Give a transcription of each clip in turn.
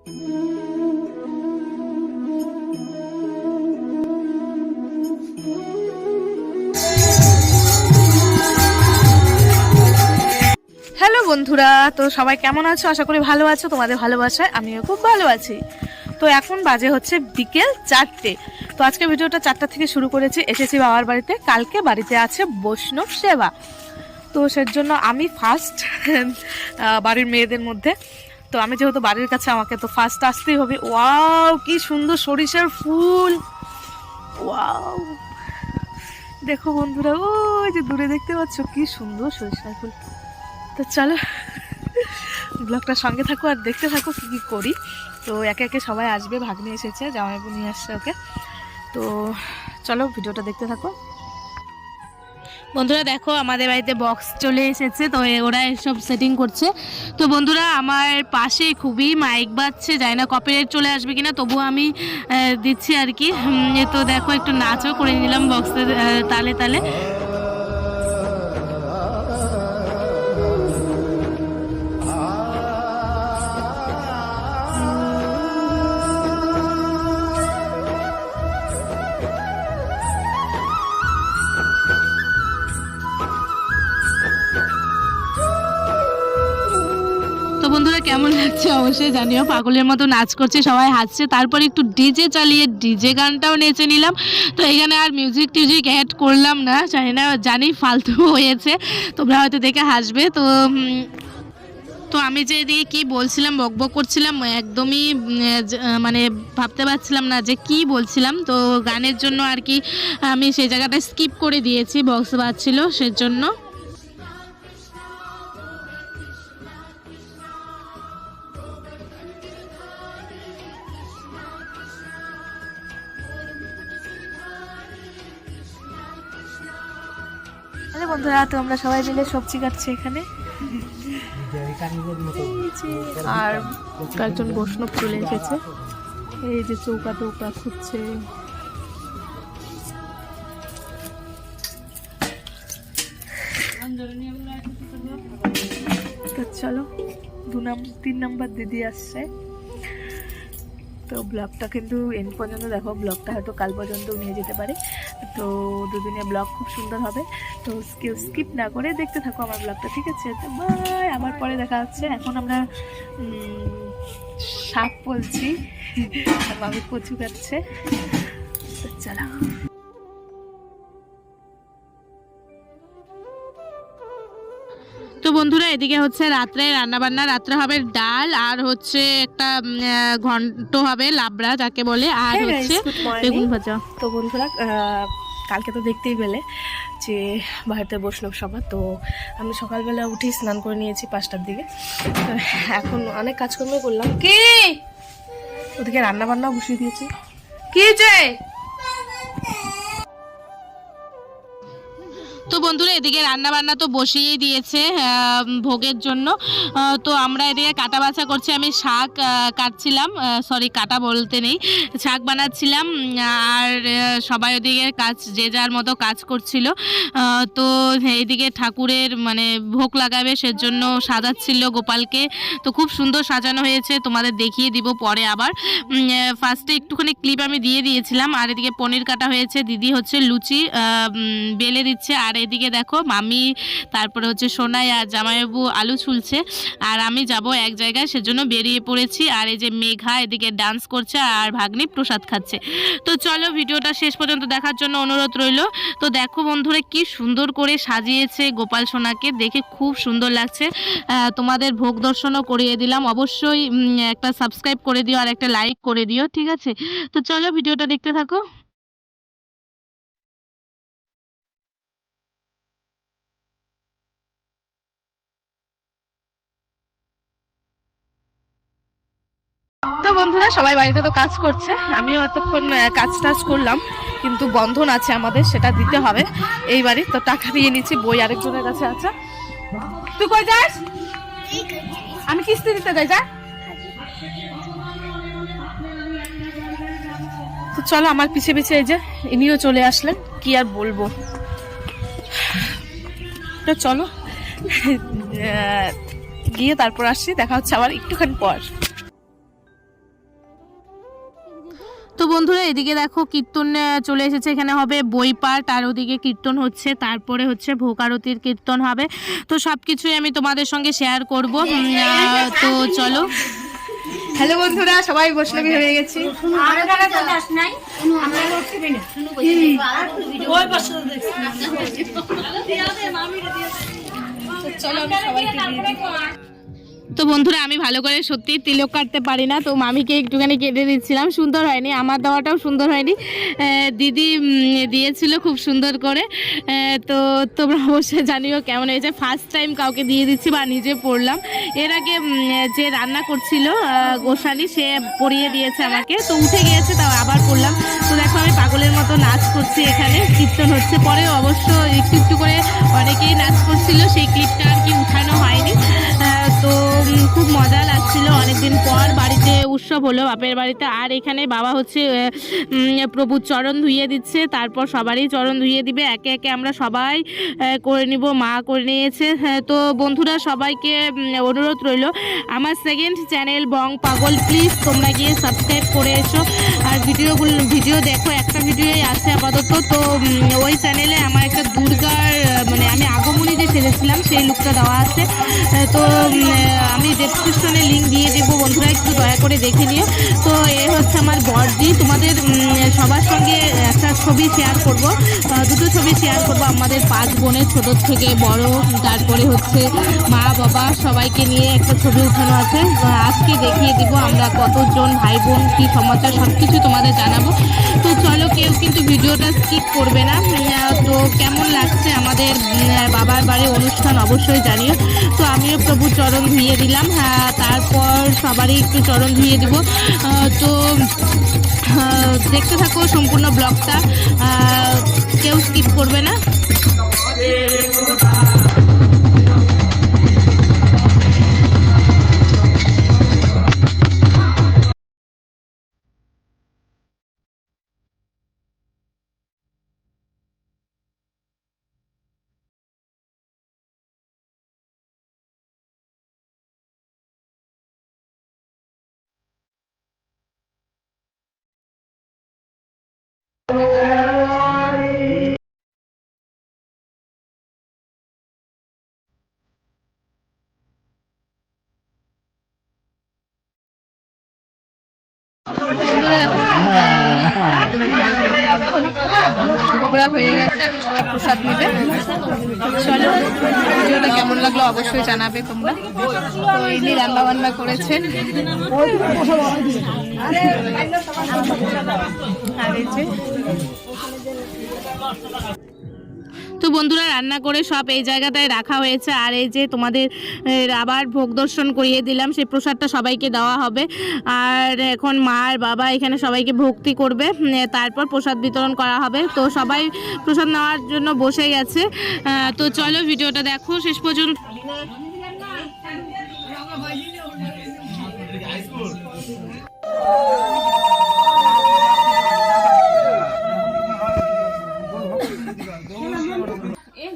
Hello বন্ধুরা, তো সবাই কেমন আছো? আশা করি ভালো আছো, তোমাদের ভালোবাসায় আমিও খুব ভালো আছি। তো এখন বাজে হচ্ছে বিকেল চারটে। তো আজকে ভিডিওটা চারটা থেকে শুরু করেছি, এসেছি বাবার বাড়িতে, কালকে বাড়িতে আছে বৈষ্ণব সেবা। তো সের জন্য আমি ফার্স্ট বাড়ির মেয়েদের মধ্যে। তো আমি যেহেতু বাড়ির কাছে, আমাকে তো ফার্স্ট আসতেই হবে। ওয়াও কি সুন্দর সরিষার ফুল। ওয়াও দেখো বন্ধুরা, ওই যে দূরে দেখতে পাচ্ছ, কি সুন্দর সরিষার ফুল। তো চলো ব্লগটার সঙ্গে থাকো আর দেখতে থাকো কী কী করি। তো একে একে সবাই আসবে, ভাগ্নে এসেছে জামাইবু নিয়ে আসছে ওকে। তো চলো, ভিডিওটা দেখতে থাকো। বন্ধুরা দেখো, আমাদের বাড়িতে বক্স চলে এসেছে, তো ওরা এসব সেটিং করছে। তো বন্ধুরা, আমার পাশে খুবই মাইক বাজছে যায় না কপিরাইট চলে আসবে কিনা তবু আমি দিচ্ছি আর কি। তো দেখো, একটু নাচও করে নিলাম বক্সের তালে তালে। লাগছে অবশ্যই, জানিও, পাগলের মতো নাচ করছে, সবাই হাসছে। তারপর একটু ডিজে চালিয়ে ডিজে গানটাও নেচে নিলাম। তো এখানে আর মিউজিক টিউজিক অ্যাড করলাম না, জানি না, জানি ফালতু হয়েছে, তোমরা হয়তো দেখে হাসবে। তো তো আমি যে এদিকে কি বলছিলাম বকবক করছিলাম, একদমই মানে ভাবতে পারছিলাম না যে কি বলছিলাম। তো গানের জন্য আর কি আমি সেই জায়গাটা স্কিপ করে দিয়েছি বক্স বাজছিল, সেজন্য। বন্ধুরা আমরা সবাই মিলে সবজি কাটছি এখানে। আর কয়েকজন বৈষ্ণব চলে এসেছে। এই যে চৌকা টৌকা খুঁজছে। চলো, দু নম্বর তিন নাম্বার দিদি আসছে। তো ব্লগটা কিন্তু এন পর্যন্ত দেখো, ব্লগটা হয়তো কাল পর্যন্ত নিয়ে যেতে পারে। তো দুদিনে ব্লগ খুব সুন্দর হবে। তো কেউ স্কিপ না করে দেখতে থাকো আমার ব্লগটা, ঠিক আছে? তো বাই আবার পরে দেখা হচ্ছে। এখন আমরা সাপ বলছি। আমি কচু খাচ্ছে। চলো। তো বন্ধুরা এদিকে হচ্ছে রাত্রে রান্না বান্না রাত্রে হবে ডাল আর হচ্ছে একটা ঘন্ট হবে লাবড়া যাকে বলে। আর হচ্ছে বেগুন ভাজা। তো বন্ধুরা কালকে তো দেখতেই পেলে যে বাড়িতে বৈষ্ণব সভা। তো আমি সকালবেলা উঠে স্নান করে নিয়েছি পাঁচটার দিকে। তো এখন অনেক কাজকর্ম করলাম। কি? ওদিকে রান্না বান্না বসিয়ে দিয়েছি। কি যে? তো বন্ধুরা, এদিকে রান্না বান্না তো বসিয়েই দিয়েছে ভোগের জন্য। তো আমরা এদিকে কাটা বাছা করছি। আমি শাক কাটছিলাম সরি কাটা বলতে নেই, শাক বানাচ্ছিলাম, আর সবাই ওদিকে কাজ, যে যার মতো কাজ করছিল। তো এইদিকে ঠাকুরের মানে ভোগ লাগাবে, সেজন্য সাজাচ্ছিল গোপালকে। তো খুব সুন্দর সাজানো হয়েছে, তোমাদের দেখিয়ে দিব পরে আবার। ফার্স্টে একটুখানি ক্লিপ আমি দিয়ে দিয়েছিলাম, আর এদিকে পনির কাটা হয়েছে, দিদি হচ্ছে লুচি বেলে দিচ্ছে, আর এদিকে দেখো, মামি, তারপরে হচ্ছে সোনাই আর জামাইবাবু আলু ছুলছে। আর আমি যাব এক জায়গায়, সেজন্য বেরিয়ে পড়েছি। আর এই যে মেঘা এদিকে ডান্স করছে আর ভাগ্নি প্রসাদ খাচ্ছে। তো চলো ভিডিওটা শেষ পর্যন্ত দেখার জন্য অনুরোধ রইল। তো দেখো বন্ধুরা, কি সুন্দর করে সাজিয়েছে গোপাল সোনাকে। দেখে খুব সুন্দর লাগছে। তোমাদের ভোগ দর্শনও করিয়ে দিলাম। অবশ্যই একটা সাবস্ক্রাইব করে দিও আর একটা লাইক করে দিও, ঠিক আছে? তো চলো ভিডিওটা দেখতে থাকো। তো বন্ধুরা, সবাই বাড়িতে তো কাজ করছে। আমিও এতক্ষণ কাজ টাজ করলাম, কিন্তু বন্ধন আছে আমাদের, সেটা দিতে হবে। এই বাড়ি, তো টাকা দিয়ে নিচ্ছি, বই আরেকজনের কাছে আছে। তুই কই যাস? আমি কিস্তি দিতে যাই, যা। তো চলো, আমার পিছে পিছে এই যে, ইনিও চলে আসলেন, কি আর বলব। তো চলো গিয়ে তারপর আসছি, দেখা হচ্ছে আবার একটুখানি পর। বন্ধুরা এদিকে দেখো কীর্তন চলে এসেছে। এখানে হবে বই পাঠ আর ওদিকে কীর্তন হচ্ছে। তারপরে হচ্ছে ভোগ আরতির কীর্তন হবে। তো সব কিছুই আমি তোমাদের সঙ্গে শেয়ার করব। তো চলো। হ্যালো বন্ধুরা সবাই বৈষ্ণবী হয়ে গেছি। চলো সবাইকে। তো বন্ধুরা আমি ভালো করে সত্যি তিলক কাটতে পারি না তো মামিকে একটুখানি কেটে দিচ্ছিলাম। সুন্দর হয়নি আমার দেওয়াটাও সুন্দর হয়নি। দিদি দিয়েছিল খুব সুন্দর করে। তো তোমরা অবশ্যই জানিও কেমন হয়েছে। ফার্স্ট টাইম কাউকে দিয়ে দিচ্ছি বা নিজে পড়লাম। এর আগে যে রান্না করছিল গোসালি সে পরিয়ে দিয়েছে আমাকে। তো উঠে গিয়েছে তাও আবার পড়লাম। তো দেখো আমি পাগলের মতো নাচ করছি এখানে কীর্তন হচ্ছে। পরে অবশ্য একটু একটু করে অনেকেই নাচ করছিল সেই ক্লিপটা আর কি উম, খুব মজা লাগছিল অনেকদিন পর। বাড়িতে উৎসব হলো বাপের বাড়িতে। আর এখানে বাবা হচ্ছে প্রভুর চরণ ধুইয়ে দিচ্ছে। তারপর সবারই চরণ ধুইয়ে দিবে। একে একে আমরা সবাই করে নিব মা করে নিয়েছে। হ্যাঁ, তো বন্ধুরা সবাইকে অনুরোধ রইল আমার সেকেন্ড চ্যানেল বং পাগল প্লিজ তোমরা গিয়ে সাবস্ক্রাইব করে এসো। আর ভিডিওগুলো ভিডিও দেখো একটা ভিডিওই আছে আপাতত। তো ওই চ্যানেলে আমার একটা দুর্গার সেজেছিলাম সেই লুকটা দেওয়া আছে। তো আমি ডেসক্রিপশনে লিঙ্ক দিয়ে দেবো, বন্ধুরা, একটু দয়া করে দেখে নিও। তো, এ হচ্ছে আমার বর্দি। তোমাদের সবার সঙ্গে একটা ছবি শেয়ার করব। দুটো ছবি শেয়ার করব আমাদের পাঁচ বোনের, ছোট থেকে বড়। তারপরে হচ্ছে মা, বাবা সবাইকে নিয়ে একটা ছবি উঠানো আছে। আজকে দেখিয়ে দিব আমরা কতজন ভাই বোন, কি সমাচার সব কিছু তোমাদের জানাব। তো চলো, কেউ কিন্তু ভিডিওটা স্কিপ করবে না। তো কেমন লাগছে আমাদের বাবার বাড়ির অনুষ্ঠান অবশ্যই জানিও। তো আমিও প্রভু চরণ ধুইয়ে দিলাম। হ্যাঁ তারপর সবারই একটু চরণ ধুয়ে দিব। তো দেখতে থাকো সম্পূর্ণ ব্লগটা। কেউ স্কিপ করবে না। প্রসাদ নিতে চলো, ভিডিওটা কেমন লাগল অবশ্যই জানাবে তোমরা। তো ইনি রান্না বান্না করেছেন। আর এই যে তো বন্ধুরা রান্না করে সব এই জায়গাটায় রাখা হয়েছে। আর এই যে তোমাদের আবার ভোগ দর্শন করিয়ে দিলাম, সেই প্রসাদটা সবাইকে দেওয়া হবে। আর এখন মা আর বাবা এখানে সবাইকে ভক্তি করবে তারপর প্রসাদ বিতরণ করা হবে। তো সবাই প্রসাদ নেওয়ার জন্য বসে গেছে। তো চলো ভিডিওটা দেখো শেষ পর্যন্ত।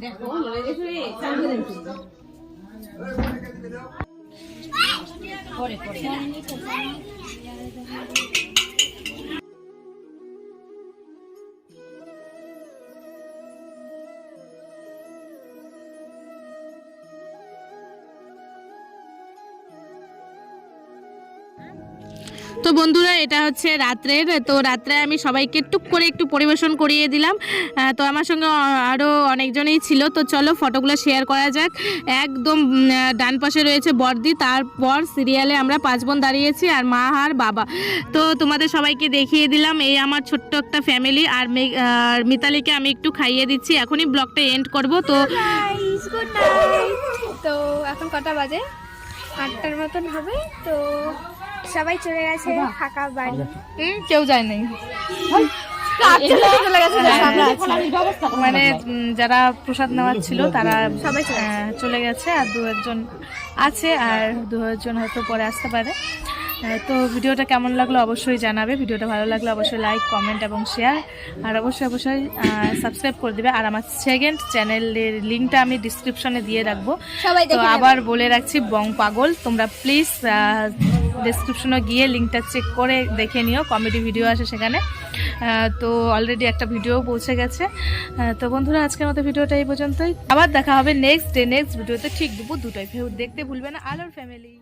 Por eso es, salve de. Por. তো বন্ধুরা, এটা হচ্ছে রাত্রের। তো রাত্রে আমি সবাইকে টুক করে একটু পরিবেশন করিয়ে দিলাম। তো আমার সঙ্গে আরও অনেকজনই ছিল। তো চলো ফটোগুলো শেয়ার করা যাক। একদম ডান পাশে রয়েছে বর্দি। তারপর সিরিয়ালে আমরা পাঁচ বোন দাঁড়িয়েছি আর মা আর বাবা। তো তোমাদের সবাইকে দেখিয়ে দিলাম এই আমার ছোট্ট একটা ফ্যামিলি আর মিতালিকে আমি একটু খাইয়ে দিচ্ছি। এখনই ব্লগটা এন্ড করব। তো তো এখন কটা বাজে? আটটার মতন হবে। তো সবাই চলে গেছে ফাঁকা বাড়ি। হুম, কেউ যায় নাই। মানে যারা প্রসাদ নেওয়ার ছিল তারা সবাই চলে আহ, চলে গেছে আর দু একজন আছে আর দু একজন হয়তো পরে আসতে পারে। তো ভিডিওটা কেমন লাগল অবশ্যই জানাবে। ভিডিওটা ভালো লাগলে অবশ্যই লাইক কমেন্ট এবং শেয়ার আর অবশ্যই অবশ্যই সাবস্ক্রাইব করে দেবে। আর আমার সেকেন্ড চ্যানেলের লিঙ্কটা আমি ডিসক্রিপশনে দিয়ে রাখব। তো আবার বলে রাখছি বং পাগল তোমরা প্লিজ ডিসক্রিপশনে গিয়ে লিঙ্কটা চেক করে দেখে নিও। কমেডি ভিডিও আসে সেখানে। তো অলরেডি একটা ভিডিও পৌঁছে গেছে। তো বন্ধুরা আজকের মতো ভিডিওটা এই পর্যন্তই। আবার দেখা হবে নেক্সট ডে নেক্সট ভিডিওতে ঠিক দুপুর দুটোই দেখতে ভুলবে না। আলোর ফ্যামিলি